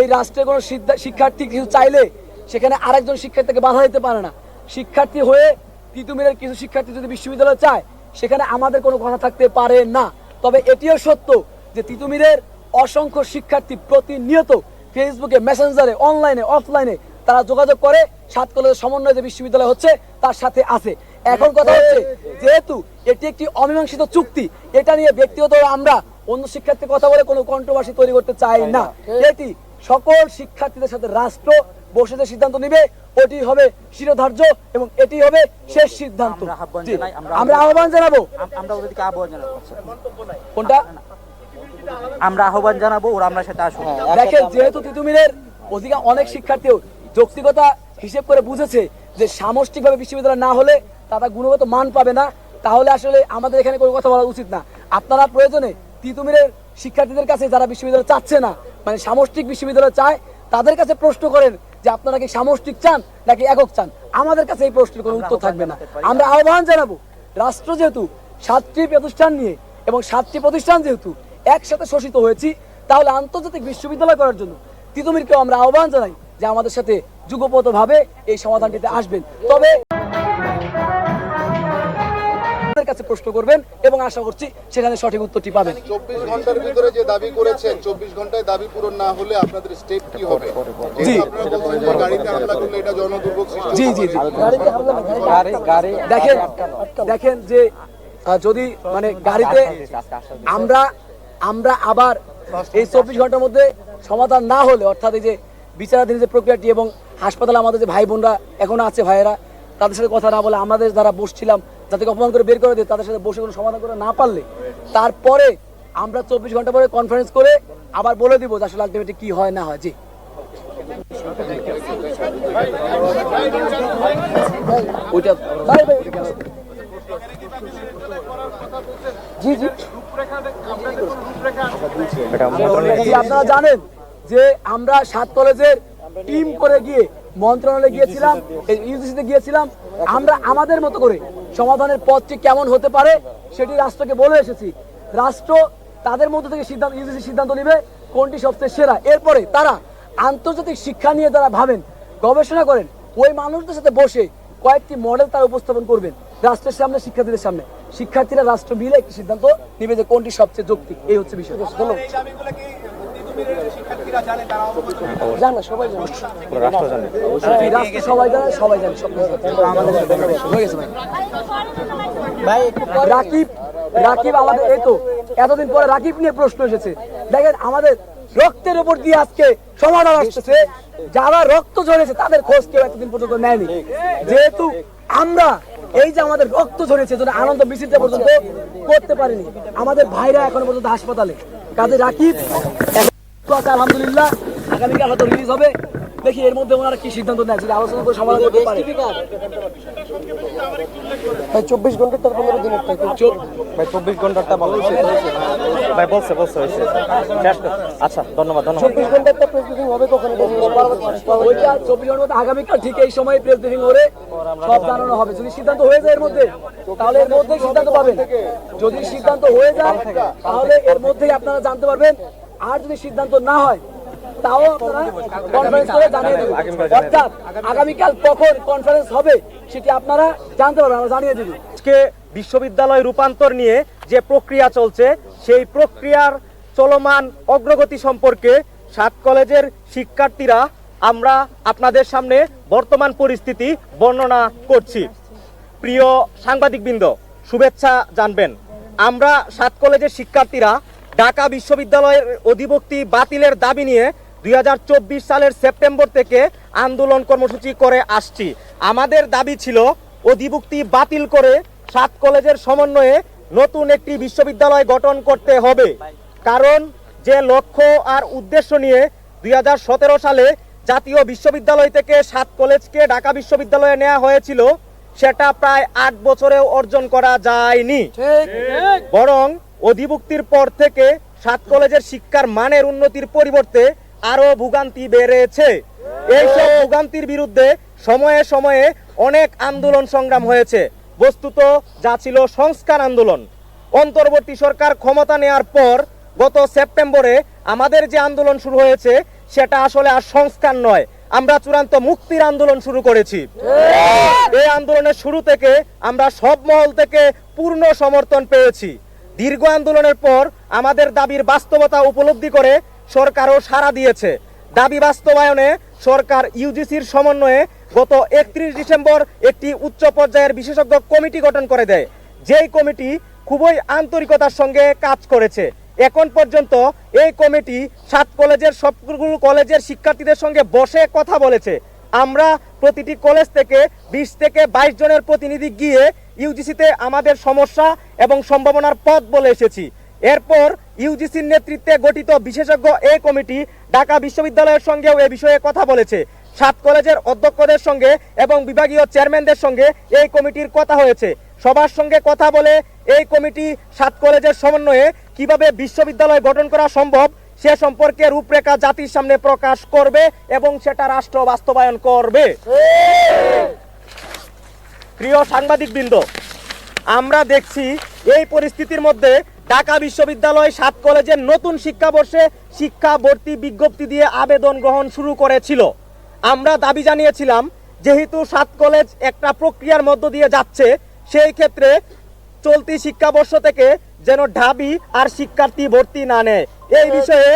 এই রাষ্ট্রের কোনো শিক্ষার্থী কিছু চাইলে সেখানে আরেকজন শিক্ষার্থীকে বাধা দিতে পারে না। শিক্ষার্থী হয়ে তিতুমিরের কিছু শিক্ষার্থী যদি বিশ্ববিদ্যালয় চায় সেখানে আমাদের কোনো কথা থাকতে পারে না। তবে এটিও সত্য যে তিতুমিরের অসংখ্য শিক্ষার্থী প্রতিনিয়ত ফেসবুকে মেসেঞ্জারে অনলাইনে অফলাইনে তারা যোগাযোগ করে সাত কলেজের সমন্বয়ে যে বিশ্ববিদ্যালয় হচ্ছে তার সাথে আছে। এখন কথা হচ্ছে যেহেতু এটি একটি অমীমাংসিত চুক্তি এটা নিয়ে ব্যক্তিগত আমরা অন্য শিক্ষার্থী কথা বলে কোনো কন্ট্রোভার্সি তৈরি করতে চাই না। এটি সকল শিক্ষার্থীদের সাথে রাষ্ট্র বসে যে সিদ্ধান্ত নিবে ওটি হবে শিরোধার্য এবং এটি হবে শেষ সিদ্ধান্ত। আমরা আহ্বান জানাব। আমরা ওদেরকে আহ্বান জানাব। কোনটা? আমরা আহ্বান জানাব ওরা আমরা সাথে আসব দেখেন যেহেতু তিতুমিরের অধিকাংশ অনেক শিক্ষার্থীও যৌক্তিকতা হিসেব করে বুঝেছে যে সামষ্টিকভাবে বিশ্ববিদ্যালয় না হলে তারা গুণগত মান পাবে না তাহলে আসলে আমাদের এখানে কোনো কথা বলা উচিত না। আপনারা প্রয়োজনে তিতুমিরের শিক্ষার্থীদের কাছে যারা বিশ্ববিদ্যালয় চাচ্ছে না মানে সামষ্টিক বিশ্ববিদ্যালয় চায় তাদের কাছে প্রশ্ন করেন যে আপনারা কি সামষ্টিক চান নাকি একক চান? আমাদের কাছে এই প্রশ্নের কোনো উত্তর থাকবে না। আমরা আহ্বান জানাব রাষ্ট্র যেহেতু সাতটি প্রতিষ্ঠান নিয়ে এবং সাতটি প্রতিষ্ঠান যেহেতু একসাথে শোষিত হয়েছি তাহলে আন্তর্জাতিক বিশ্ববিদ্যালয় করার জন্য তিতুমিরকেও আমরা আহ্বান জানাই যে আমাদের সাথে যুগপত ভাবে এই সমাধানটিতে আসবেন। তবে কাছে প্রশ্ন করবেন এবং আশা করছি সেখানে সঠিক উত্তরটি পাবেন। চব্বিশ ঘণ্টার ভিতরে যে দাবি করেছেন চব্বিশ ঘন্টায় দাবি পূরণ না হলে আপনাদের স্টেপ কি হবে? জি। যেহেতু আপনারা বলছেন যে গাড়িতে হামলা করলে এটা জনদুর্ভোগ জি জি জি। দেখেন দেখেন যে যদি মানে গাড়িতে আমরা আমরা আবার এই চব্বিশ ঘণ্টার মধ্যে সমাধান না হলে অর্থাৎ এই যে বিচারাধীন যে প্রক্রিয়াটি এবং হাসপাতালে আমাদের যে ভাই বোনরা এখনও আছে ভাইয়েরা তাদের সাথে কথা না বলে আমাদের যারা বসছিলাম যাদেরকে অপমান করে বের করে দিই তাদের সাথে বসে কোনো সমাধান করে না পারলে তারপরে আমরা চব্বিশ ঘণ্টা পরে কনফারেন্স করে আবার বলে দিব যে আসলে আলটিমেটলি কি হয় না হয়। জি, আপনারা জানেন যে আমরা সাত কলেজের টিম করে গিয়ে মন্ত্রণালয়ে গিয়েছিলাম ইউজিসিতে গিয়েছিলাম। আমরা আমাদের মতো করে সমাধানের পথটি কেমন হতে পারে সেটি রাষ্ট্রকে বলে এসেছি। রাষ্ট্র তাদের মধ্যে থেকে সিদ্ধান্ত, ইউজিসি সিদ্ধান্ত নেবে, কোনটি সবচেয়ে সেরা। এরপরে তারা আন্তর্জাতিক শিক্ষা নিয়ে তারা ভাবেন, গবেষণা করেন, ওই মানুষদের সাথে বসে কয়েকটি মডেল তারা উপস্থাপন করবেন রাষ্ট্রের সামনে, শিক্ষার্থীদের সামনে। শিক্ষার্থীরা রাষ্ট্র মিলে একটি সিদ্ধান্ত নেবে যে কোনটি সবচেয়ে যৌক্তিক। এই হচ্ছে বিষয়। জানা সবাই জানে। জি, রাষ্ট্র সবাই জানে সবাই জানে সব আমাদের হয়ে গেছে ভাই। রাকিব রাকিব আমাদের এই তো এতদিন পরে রাকিব নিয়ে প্রশ্ন এসেছে। দেখেন আমাদের রক্তের উপর দিয়ে আজকে সমাধান আসতেছে। যারা রক্ত ঝরেছে তাদের খোঁজ কেউ এতদিন পর্যন্ত নেয়নি। যেহেতু আমরা এই যে আমাদের রক্ত ঝরেছে যেন আনন্দ মিছিলটা পর্যন্ত করতে পারিনি আমাদের ভাইরা এখনও পর্যন্ত হাসপাতালে। কাজে রাকিব তো আছে আলহামদুলিল্লাহ আগামীকাল হয়তো রিলিজ হবে। দেখি এর মধ্যে ওনারা কি সিদ্ধান্ত নেয় যদি আলোচনা করে সমাধান করতে পারে। ভাই চব্বিশ ঘণ্টার তার পনেরো দিনের ভাই চব্বিশ বলো। ভাই বলছে বলছে হয়েছে। আচ্ছা ধন্যবাদ ধন্যবাদ। চব্বিশ ঘণ্টার তা প্রেস মিটিং হবে কখন? ওইটা চব্বিশ ঘণ্টার মধ্যে আগামীকাল ঠিক এই সময় প্রেস ব্রিফিং করে সব জানানো হবে। যদি সিদ্ধান্ত হয়ে যায় এর মধ্যে তাহলে এর মধ্যেই সিদ্ধান্ত পাবেন। যদি সিদ্ধান্ত হয়ে যায় তাহলে এর মধ্যেই আপনারা জানতে পারবেন আর যদি সিদ্ধান্ত না হয়, তাও আপনারা অর্থাৎ আগামীকাল কখন কনফারেন্স হবে সেটি আপনারা জানতে পারবেন, আমরা জানিয়ে দেবো। আজকে বিশ্ববিদ্যালয় রূপান্তর নিয়ে যে প্রক্রিয়া চলছে, সেই প্রক্রিয়ার চলমান অগ্রগতি সম্পর্কে সাত কলেজের শিক্ষার্থীরা আমরা আপনাদের সামনে বর্তমান পরিস্থিতি বর্ণনা করছি। প্রিয় সাংবাদিকবৃন্দ, শুভেচ্ছা জানবেন। আমরা সাত কলেজের শিক্ষার্থীরা ঢাকা বিশ্ববিদ্যালয়ের অধিভুক্তি বাতিলের দাবি নিয়ে দুই সালের সেপ্টেম্বর থেকে আন্দোলন কর্মসূচি করে আসছি। আমাদের দাবি ছিল অধিভুক্তি বাতিল করে সাত কলেজের সমন্বয়ে নতুন একটি বিশ্ববিদ্যালয় গঠন করতে হবে। কারণ যে লক্ষ্য আর উদ্দেশ্য নিয়ে দুই হাজার সতেরো সালে জাতীয় বিশ্ববিদ্যালয় থেকে সাত কলেজকে ঢাকা বিশ্ববিদ্যালয়ে নেওয়া হয়েছিল সেটা প্রায় আট বছরেও অর্জন করা যায়নি। বরং অধিভুক্তির পর থেকে সাত কলেজের শিক্ষার মানের উন্নতির পরিবর্তে আরও ভোগান্তি বেড়েছে। এইসব ভোগান্তির বিরুদ্ধে সময়ে সময়ে অনেক আন্দোলন সংগ্রাম হয়েছে। বস্তুত যা ছিল সংস্কার আন্দোলন। অন্তর্বর্তী সরকার ক্ষমতা নেয়ার পর গত সেপ্টেম্বরে আমাদের যে আন্দোলন শুরু হয়েছে, সেটা আসলে আর সংস্কার নয়। আমরা চূড়ান্ত মুক্তির আন্দোলন শুরু করেছি। এই আন্দোলনের শুরু থেকে আমরা সব মহল থেকে পূর্ণ সমর্থন পেয়েছি। দীর্ঘ আন্দোলনের পর আমাদের দাবির বাস্তবতা উপলব্ধি করে সরকারও সাড়া দিয়েছে। দাবি বাস্তবায়নে সরকার ইউজিসির সমন্বয়ে গত একত্রিশ ডিসেম্বর একটি উচ্চ পর্যায়ের বিশেষজ্ঞ কমিটি গঠন করে দেয়। যেই কমিটি খুবই আন্তরিকতার সঙ্গে কাজ করেছে। এখন পর্যন্ত এই কমিটি সাত কলেজের সবগুলো কলেজের শিক্ষার্থীদের সঙ্গে বসে কথা বলেছে। আমরা প্রতিটি কলেজ থেকে বিশ থেকে বাইশ জনের প্রতিনিধি গিয়ে ইউজিসিতে আমাদের সমস্যা এবং সম্ভাবনার পথ বলে এসেছি। এরপর ইউজিসির নেতৃত্বে গঠিত বিশেষজ্ঞ এই কমিটি ঢাকা বিশ্ববিদ্যালয়ের সঙ্গেও এ বিষয়ে কথা বলেছে। সাত কলেজের অধ্যক্ষদের সঙ্গে এবং বিভাগীয় চেয়ারম্যানদের সঙ্গে এই কমিটির কথা হয়েছে। সবার সঙ্গে কথা বলে এই কমিটি সাত কলেজের সমন্বয়ে কীভাবে বিশ্ববিদ্যালয় গঠন করা সম্ভব সে সম্পর্কে রূপরেখা জাতির সামনে প্রকাশ করবে এবং সেটা রাষ্ট্র বাস্তবায়ন করবে। প্রিয় সাংবাদিকবৃন্দ, আমরা দেখছি এই পরিস্থিতির মধ্যে ঢাকা বিশ্ববিদ্যালয় সাত কলেজের নতুন শিক্ষাবর্ষে শিক্ষা ভর্তি বিজ্ঞপ্তি দিয়ে আবেদন গ্রহণ শুরু করেছিল। আমরা দাবি জানিয়েছিলাম, যেহেতু সাত কলেজ একটা প্রক্রিয়ার মধ্য দিয়ে যাচ্ছে, সেই ক্ষেত্রে চলতি শিক্ষাবর্ষ থেকে যেন ঢাবি আর শিক্ষার্থী ভর্তি না নেয়। এই বিষয়ে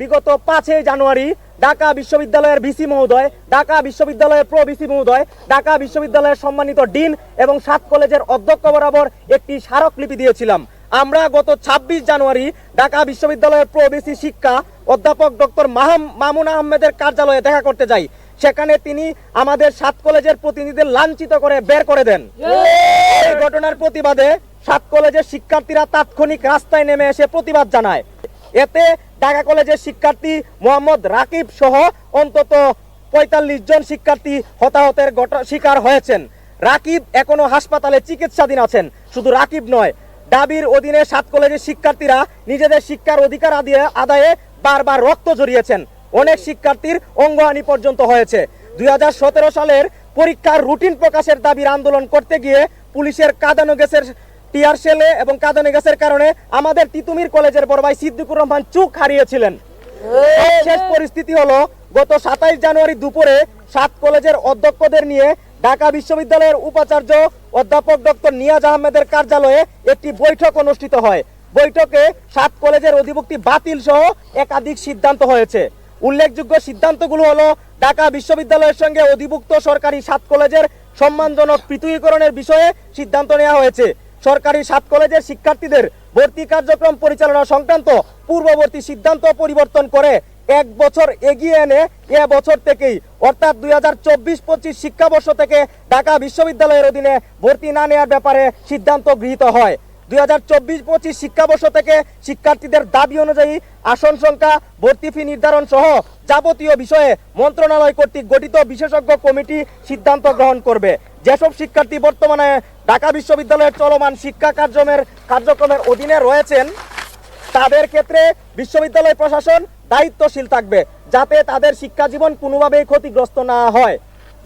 বিগত পাঁচই জানুয়ারি ঢাকা বিশ্ববিদ্যালয়ের ভিসি মহোদয় ঢাকা বিশ্ববিদ্যালয়ের প্রো ভিসি মহোদয় ঢাকা বিশ্ববিদ্যালয়ের সম্মানিত ডিন এবং সাত কলেজের অধ্যক্ষ বরাবর একটি স্মারকলিপি দিয়েছিলাম। আমরা গত ২৬ জানুয়ারি ঢাকা বিশ্ববিদ্যালয়ের প্রো ভিসি শিক্ষা অধ্যাপক ডক্টর মাহাম মামুন আহমেদের কার্যালয়ে দেখা করতে যাই। সেখানে তিনি আমাদের সাত কলেজের প্রতিনিধিদের লাঞ্ছিত করে বের করে দেন। এই ঘটনার প্রতিবাদে সাত কলেজের শিক্ষার্থীরা তাৎক্ষণিক রাস্তায় নেমে এসে প্রতিবাদ জানায়। এতে ঢাকা কলেজের শিক্ষার্থী মোহাম্মদ রাকিব সহ অন্তত পঁয়তাল্লিশ জন শিক্ষার্থী হতাহতের শিকার হয়েছেন। রাকিব এখনও হাসপাতালে চিকিৎসাধীন আছেন। শুধু রাকিব নয়, দাবির অধীনে সাত কলেজের শিক্ষার্থীরা নিজেদের শিক্ষার অধিকার আদিয়ে আদায়ে বারবার রক্ত জড়িয়েছেন অনেক শিক্ষার্থীর অঙ্গহানি পর্যন্ত হয়েছে। দুই হাজার সতেরো সালের পরীক্ষার রুটিন প্রকাশের দাবির আন্দোলন করতে গিয়ে পুলিশের কাদানো গ্যাসের টিয়ার সেলে এবং কাদানো গ্যাসের কারণে আমাদের তিতুমির কলেজের বড় ভাই সিদ্দিকুর রহমান চুক হারিয়েছিলেন। শেষ পরিস্থিতি হলো গত সাতাইশ জানুয়ারি দুপুরে সাত কলেজের অধ্যক্ষদের নিয়ে ঢাকা বিশ্ববিদ্যালয়ের উপাচার্য অধ্যাপক ডক্টর নিয়াজ আহমেদের কার্যালয়ে একটি বৈঠক অনুষ্ঠিত হয়। বৈঠকে সাত কলেজের অধিভুক্তি বাতিল সহ একাধিক সিদ্ধান্ত হয়েছে। উল্লেখযোগ্য সিদ্ধান্তগুলো হলো ঢাকা বিশ্ববিদ্যালয়ের সঙ্গে অধিভুক্ত সরকারি সাত কলেজের সম্মানজনক পৃথকীকরণের বিষয়ে সিদ্ধান্ত নেওয়া হয়েছে। সরকারি সাত কলেজের শিক্ষার্থীদের ভর্তি কার্যক্রম পরিচালনা সংক্রান্ত পূর্ববর্তী সিদ্ধান্ত পরিবর্তন করে এক বছর এগিয়ে এনে এ বছর থেকেই, অর্থাৎ দুই হাজার চব্বিশ পঁচিশ শিক্ষাবর্ষ থেকে ঢাকা বিশ্ববিদ্যালয়ের অধীনে ভর্তি না নেওয়ার ব্যাপারে সিদ্ধান্ত গৃহীত হয়। দুই হাজার চব্বিশ পঁচিশ শিক্ষাবর্ষ থেকে শিক্ষার্থীদের দাবি অনুযায়ী আসন সংখ্যা, ভর্তি ফি নির্ধারণ সহ যাবতীয় বিষয়ে মন্ত্রণালয় কর্তৃক গঠিত বিশেষজ্ঞ কমিটি সিদ্ধান্ত গ্রহণ করবে। যেসব শিক্ষার্থী বর্তমানে ঢাকা বিশ্ববিদ্যালয়ের চলমান শিক্ষা কার্যক্রমের কার্যক্রমের অধীনে রয়েছেন, তাদের ক্ষেত্রে বিশ্ববিদ্যালয় প্রশাসন দায়িত্বশীল থাকবে যাতে তাদের শিক্ষা জীবন কোনোভাবেই ক্ষতিগ্রস্ত না হয়।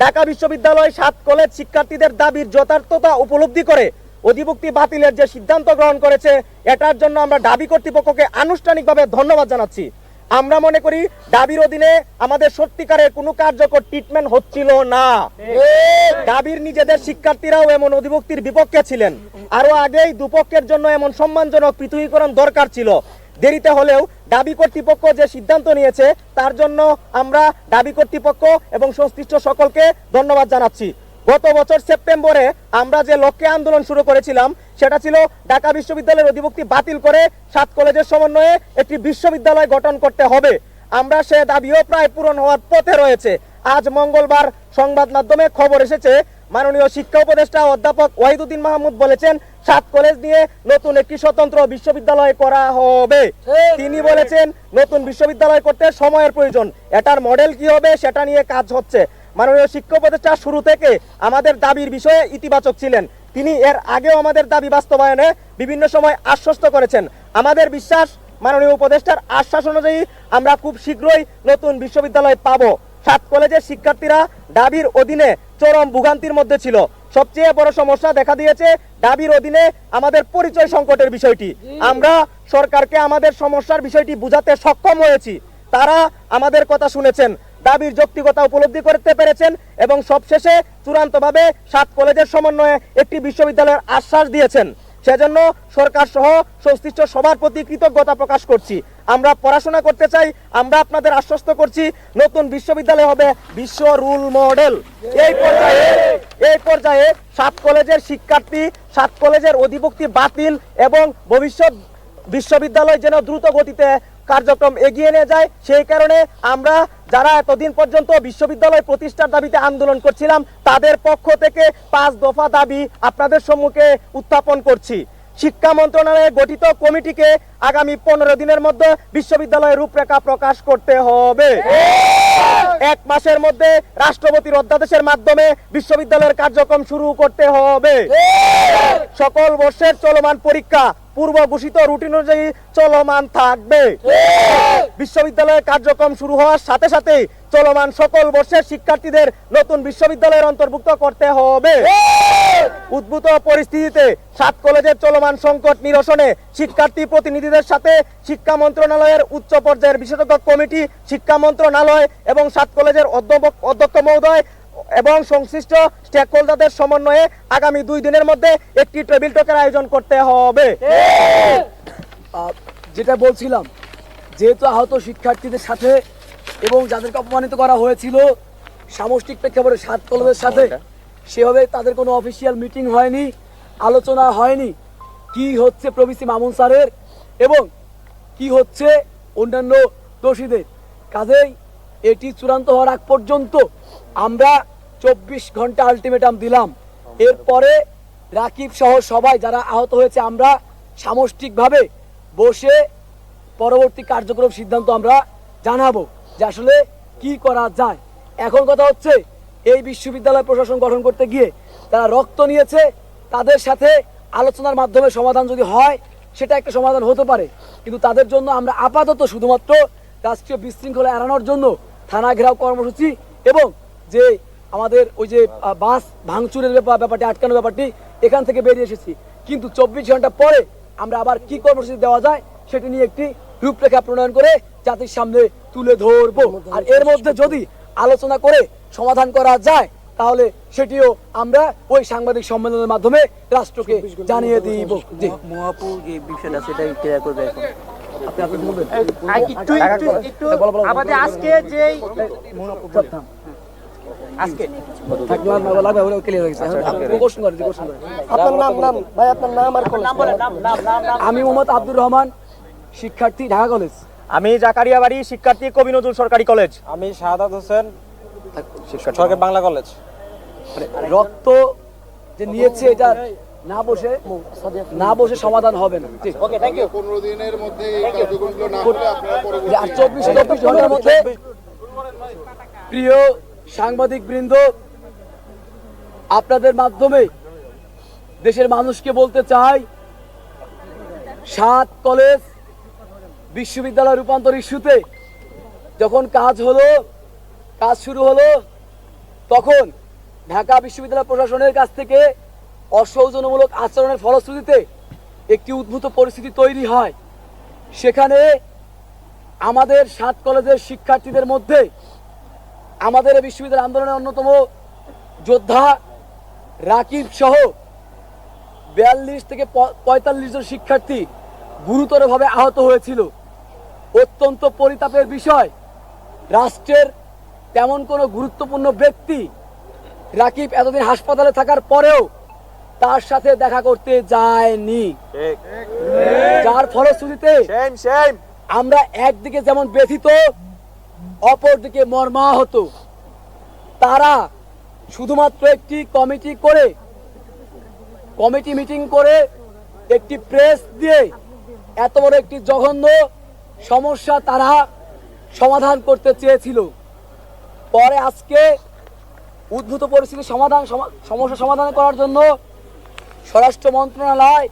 ঢাকা বিশ্ববিদ্যালয় সাত কলেজ শিক্ষার্থীদের দাবির যথার্থতা উপলব্ধি করে অধিভুক্তি বাতিলের যে সিদ্ধান্ত গ্রহণ করেছে, এটার জন্য আমরা দাবি কর্তৃপক্ষকে আনুষ্ঠানিকভাবে ধন্যবাদ জানাচ্ছি। আমরা মনে করি দাবির অধীনে আমাদের সত্যিকারের কোনো কার্যকর ট্রিটমেন্ট হচ্ছিল না। দাবির নিজেদের শিক্ষার্থীরাও এমন অধিভুক্তির বিপক্ষে ছিলেন। আরও আগেই দুপক্ষের জন্য এমন সম্মানজনক পৃথকীকরণ দরকার ছিল। দেরিতে হলেও দাবি কর্তৃপক্ষ যে সিদ্ধান্ত নিয়েছে, তার জন্য আমরা দাবি কর্তৃপক্ষ এবং সংশ্লিষ্ট সকলকে ধন্যবাদ জানাচ্ছি। গত বছর সেপ্টেম্বরে আমরা যে লক্ষ্যে আন্দোলন শুরু করেছিলাম, সেটা ছিল ঢাকা বিশ্ববিদ্যালয়ের অধিভুক্তি বাতিল করে সাত কলেজের সমন্বয়ে একটি বিশ্ববিদ্যালয় গঠন করতে হবে। আমরা সে দাবিও প্রায় পূরণ হওয়ার পথে রয়েছে। আজ মঙ্গলবার সংবাদ মাধ্যমে খবর এসেছে, মাননীয় শিক্ষা উপদেষ্টা অধ্যাপক ওয়াহিদুদ্দিন মাহমুদ বলেছেন, সাত কলেজ নিয়ে নতুন একটি স্বতন্ত্র বিশ্ববিদ্যালয় করা হবে। তিনি বলেছেন, নতুন বিশ্ববিদ্যালয় করতে সময়ের প্রয়োজন। এটার মডেল কি হবে, সেটা নিয়ে কাজ হচ্ছে। মাননীয় শিক্ষক উপদেষ্টা শুরু থেকে আমাদের দাবির বিষয়ে ইতিবাচক ছিলেন। তিনি এর আগেও আমাদের দাবি বাস্তবায়নে বিভিন্ন সময় আশ্বস্ত করেছেন। আমাদের বিশ্বাস মাননীয় উপদেষ্টার আশ্বাস অনুযায়ী আমরা খুব শীঘ্রই নতুন বিশ্ববিদ্যালয় পাবো। সাত কলেজের শিক্ষার্থীরা দাবির অধীনে চরম ভোগান্তির মধ্যে ছিল। সবচেয়ে বড় সমস্যা দেখা দিয়েছে দাবির অধীনে আমাদের পরিচয় সংকটের বিষয়টি। আমরা সরকারকে আমাদের সমস্যার বিষয়টি বুঝাতে সক্ষম হয়েছি। তারা আমাদের কথা শুনেছেন। দাবির যৌক্তিকতা উপলব্ধি করতে পেরেছেন এবং সবশেষে চূড়ান্তভাবে সাত কলেজের সমন্বয়ে একটি বিশ্ববিদ্যালয়ের আশ্বাস দিয়েছেন। সেজন্য সরকার সহ সংশ্লিষ্ট সবার প্রতি কৃতজ্ঞতা প্রকাশ করছি। আমরা পড়াশোনা করতে চাই, আমরা আপনাদের আশ্বস্ত করছি, নতুন বিশ্ববিদ্যালয় হবে বিশ্ব রুল মডেল। এই পর্যায়ে এই পর্যায়ে সাত কলেজের শিক্ষার্থী, সাত কলেজের অধিভুক্তি বাতিল এবং ভবিষ্যৎ বিশ্ববিদ্যালয় যেন দ্রুত গতিতে কার্যক্রম এগিয়ে নিয়ে যায়। সেই কারণে আমরা যারা এতদিন পর্যন্ত বিশ্ববিদ্যালয় প্রতিষ্ঠার দাবিতে আন্দোলন করছিলাম, তাদের পক্ষ থেকে পাঁচ দফা দাবি আপনাদের সম্মুখে উত্থাপন করছি। শিক্ষা মন্ত্রণালয়ে গঠিত কমিটিকে আগামী পনেরো দিনের মধ্যে বিশ্ববিদ্যালয়ের রূপরেখা প্রকাশ করতে হবে। এক মাসের মধ্যে রাষ্ট্রপতির অধ্যাদেশের মাধ্যমে বিশ্ববিদ্যালয়ের কার্যক্রম শুরু করতে হবে। সকল বর্ষের চলমান পরীক্ষা পূর্ব ঘোষিত রুটিন অনুযায়ী চলমান থাকবে। বিশ্ববিদ্যালয়ের কার্যক্রম শুরু হওয়ার সাথে সাথে চলমান সকল বর্ষের শিক্ষার্থীদের নতুন বিশ্ববিদ্যালয়ের অন্তর্ভুক্ত করতে হবে। উদ্ভূত পরিস্থিতিতে সাত কলেজের চলমান সংকট নিরসনে শিক্ষার্থী প্রতিনিধিদের সাথে শিক্ষা মন্ত্রণালয়ের উচ্চ পর্যায়ের বিশেষজ্ঞ কমিটি শিক্ষা মন্ত্রণালয় এবং সাত কলেজের অধ্যক্ষ অধ্যক্ষ মহোদয় এবং সংশ্লিষ্ট স্টেক হোল্ডারদের সমন্বয়ে আগামী দুই দিনের মধ্যে একটি টেবিল টকের আয়োজন করতে হবে। যেটা বলছিলাম যেহেতু আহত শিক্ষার্থীদের সাথে এবং যাদেরকে অপমানিত করা হয়েছিল সামষ্টিক প্রেক্ষাপটে সাত কলেজের সাথে সেভাবে তাদের কোনো অফিসিয়াল মিটিং হয়নি আলোচনা হয়নি কি হচ্ছে প্রভিসি মামুন স্যারের? এবং কি হচ্ছে অন্যান্য দোষীদের? কাজেই এটি চূড়ান্ত হওয়ার আগ পর্যন্ত আমরা চব্বিশ ঘণ্টা আলটিমেটাম দিলাম। এরপরে রাকিব সহ সবাই যারা আহত হয়েছে, আমরা সামষ্টিকভাবে বসে পরবর্তী কার্যক্রম সিদ্ধান্ত আমরা জানাব যে আসলে কি করা যায়। এখন কথা হচ্ছে, এই বিশ্ববিদ্যালয় প্রশাসন গঠন করতে গিয়ে তারা রক্ত নিয়েছে, তাদের সাথে আলোচনার মাধ্যমে সমাধান যদি হয় সেটা একটা সমাধান হতে পারে। কিন্তু তাদের জন্য আমরা আপাতত শুধুমাত্র রাষ্ট্রীয় বিশৃঙ্খলা এড়ানোর জন্য থানা ঘেরাও কর্মসূচি এবং যে আমাদের ওই যে বাস ভাঙচুরের ব্যাপার ব্যাপারটি, আটকানোর ব্যাপারটি, এখান থেকে বেরিয়ে এসেছি। কিন্তু চব্বিশ ঘণ্টা পরে আমরা আবার কি কর্মসূচি দেওয়া যায় সেটি নিয়ে একটি রূপরেখা প্রণয়ন করে জাতির সামনে তুলে ধরবো। আর এর মধ্যে যদি আলোচনা করে সমাধান করা যায় তাহলে সেটিও আমরা ওই সাংবাদিক সম্মেলনের মাধ্যমে রাষ্ট্রকে জানিয়ে দিব। জি। মহাপু যে বিষয়টা সেটা ক্লিয়ার করবে এখন। আমাদের আজকে আজকে। হয়ে আমি মোহাম্মদ আব্দুর রহমান শিক্ষার্থী ঢাকা কলেজ আমি জাকারিয়া বাড়ি শিক্ষার্থী কবি নজরুল সরকারি কলেজ আমি শাহাদাত হোসেন সরকারি বাংলা কলেজ রক্ত যে নিয়েছে এটা না বসে না বসে সমাধান হবে না। পনেরো দিনের মধ্যে আর চব্বিশ চব্বিশ ঘণ্টার মধ্যে প্রিয় সাংবাদিক বৃন্দ আপনাদের মাধ্যমে দেশের মানুষকে বলতে চাই সাত কলেজ বিশ্ববিদ্যালয় রূপান্তর ইস্যুতে যখন কাজ হলো কাজ শুরু হলো তখন ঢাকা বিশ্ববিদ্যালয় প্রশাসনের কাছ থেকে অসৌজন্যমূলক আচরণের ফলশ্রুতিতে একটি উদ্ভূত পরিস্থিতি তৈরি হয়। সেখানে আমাদের সাত কলেজের শিক্ষার্থীদের মধ্যে আমাদের বিশ্ববিদ্যালয় আন্দোলনের অন্যতম যোদ্ধা রাকিব সহ বিয়াল্লিশ থেকে পঁয়তাল্লিশ জন শিক্ষার্থী গুরুতরভাবে আহত হয়েছিল। অত্যন্ত পরিতাপের বিষয়, রাষ্ট্রের তেমন কোনো গুরুত্বপূর্ণ ব্যক্তি রাকিব এতদিন হাসপাতালে থাকার পরেও তার সাথে দেখা করতে যায়নি। যার ফলশ্রুতিতে আমরা একদিকে যেমন ব্যথিত অপরদিকে মর্মাহত। তারা শুধুমাত্র একটি কমিটি করে কমিটি মিটিং করে একটি প্রেস দিয়ে এত বড় একটি জঘন্য সমস্যা তারা সমাধান করতে চেয়েছিল। পরে আজকে উদ্ভূত পরিস্থিতি সমাধান, সমা- সমস্যা সমাধান করার জন্য স্বরাষ্ট্র মন্ত্রণালয়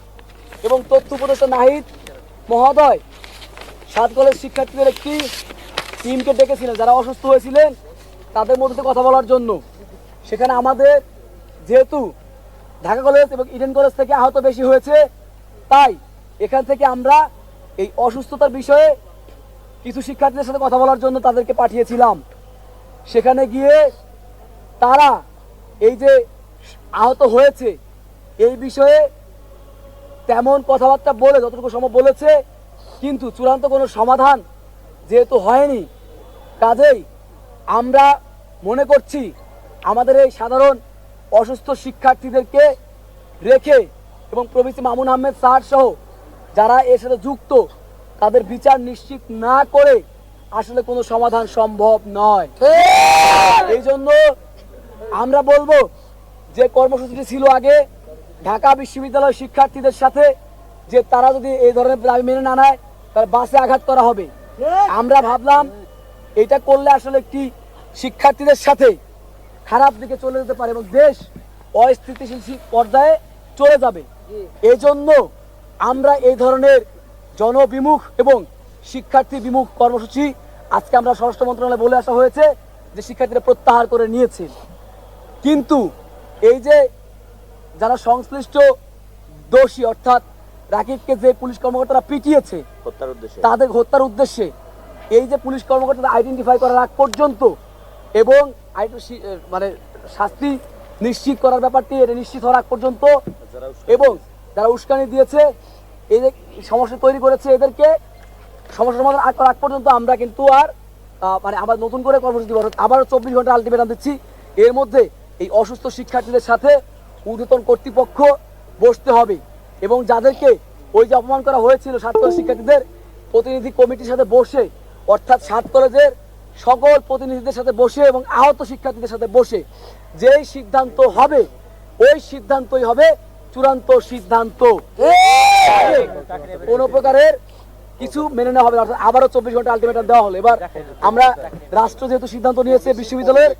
এবং তথ্য উপদেষ্টা নাহিদ মহোদয় সাত কলেজ শিক্ষার্থীদের একটি টিমকে ডেকেছিলেন। যারা অসুস্থ হয়েছিলেন, তাদের মধ্যে কথা বলার জন্য। সেখানে আমাদের যেহেতু ঢাকা কলেজ এবং ইডেন কলেজ থেকে আহত বেশি হয়েছে, তাই এখান থেকে আমরা এই অসুস্থতার বিষয়ে কিছু শিক্ষার্থীদের সাথে কথা বলার জন্য তাদেরকে পাঠিয়েছিলাম। সেখানে গিয়ে তারা এই যে আহত হয়েছে এই বিষয়ে তেমন কথাবার্তা বলে যতটুকু সম্ভব বলেছে কিন্তু চূড়ান্ত কোনো সমাধান যেহেতু হয়নি কাজেই আমরা মনে করছি আমাদের এই সাধারণ অসুস্থ শিক্ষার্থীদেরকে রেখে এবং প্রভৃতি মামুন আহমেদ স্যার সহ যারা এর সাথে যুক্ত তাদের বিচার নিশ্চিত না করে আসলে কোনো সমাধান সম্ভব নয়। এই জন্য আমরা বলব যে কর্মসূচিটি ছিল আগে ঢাকা বিশ্ববিদ্যালয় শিক্ষার্থীদের সাথে, যে তারা যদি এই ধরনের দাবি মেনে না নেয়, তাহলে বাসে আঘাত করা হবে। আমরা ভাবলাম এটা করলে আসলে একটি শিক্ষার্থীদের সাথে খারাপ দিকে চলে যেতে পারে এবং দেশ অস্থিতিশীল পর্যায়ে চলে যাবে। এই জন্য আমরা এই ধরনের জনবিমুখ এবং শিক্ষার্থী বিমুখ কর্মসূচি আজকে আমরা স্বরাষ্ট্র মন্ত্রণালয়ে বলে আসা হয়েছে যে শিক্ষার্থীরা প্রত্যাহার করে নিয়েছে। কিন্তু এই যে যারা সংশ্লিষ্ট দোষী অর্থাৎ রাকিবকে যে পুলিশ কর্মকর্তারা পিটিয়েছে হত্যার উদ্দেশ্যে। তাদের হত্যার উদ্দেশ্যে এই যে পুলিশ কর্মকর্তারা আইডেন্টিফাই করার আগ পর্যন্ত এবং মানে শাস্তি নিশ্চিত করার ব্যাপারটি এটা নিশ্চিত হওয়ার আগ পর্যন্ত এবং যারা উস্কানি দিয়েছে এই যে সমস্যা তৈরি করেছে এদেরকে সমস্যা সমাধান আগ পর্যন্ত আমরা কিন্তু আর মানে আবার নতুন করে কর্মসূচি আবার চব্বিশ ঘণ্টা আলটিমেটাম দিচ্ছি। এর মধ্যে এই অসুস্থ শিক্ষার্থীদের সাথে ঊর্ধ্বতন কর্তৃপক্ষ বসতে হবে এবং যাদেরকে ওই যে অপমান করা হয়েছিল কলেজ শিক্ষার্থীদের প্রতিনিধি কমিটির সাথে বসে, অর্থাৎ সাত কলেজের সকল প্রতিনিধিদের সাথে বসে এবং আহত শিক্ষার্থীদের সাথে বসে, যেই সিদ্ধান্ত হবে, ওই সিদ্ধান্তই হবে চূড়ান্ত সিদ্ধান্ত। কোনো প্রকারের কিছু মেনে নেওয়া হবে অর্থাৎ আবারও চব্বিশ ঘণ্টা আলটিমেটাম দেওয়া হলো। এবার আমরা রাষ্ট্র যেহেতু সিদ্ধান্ত নিয়েছে, বিশ্ববিদ্যালয়ের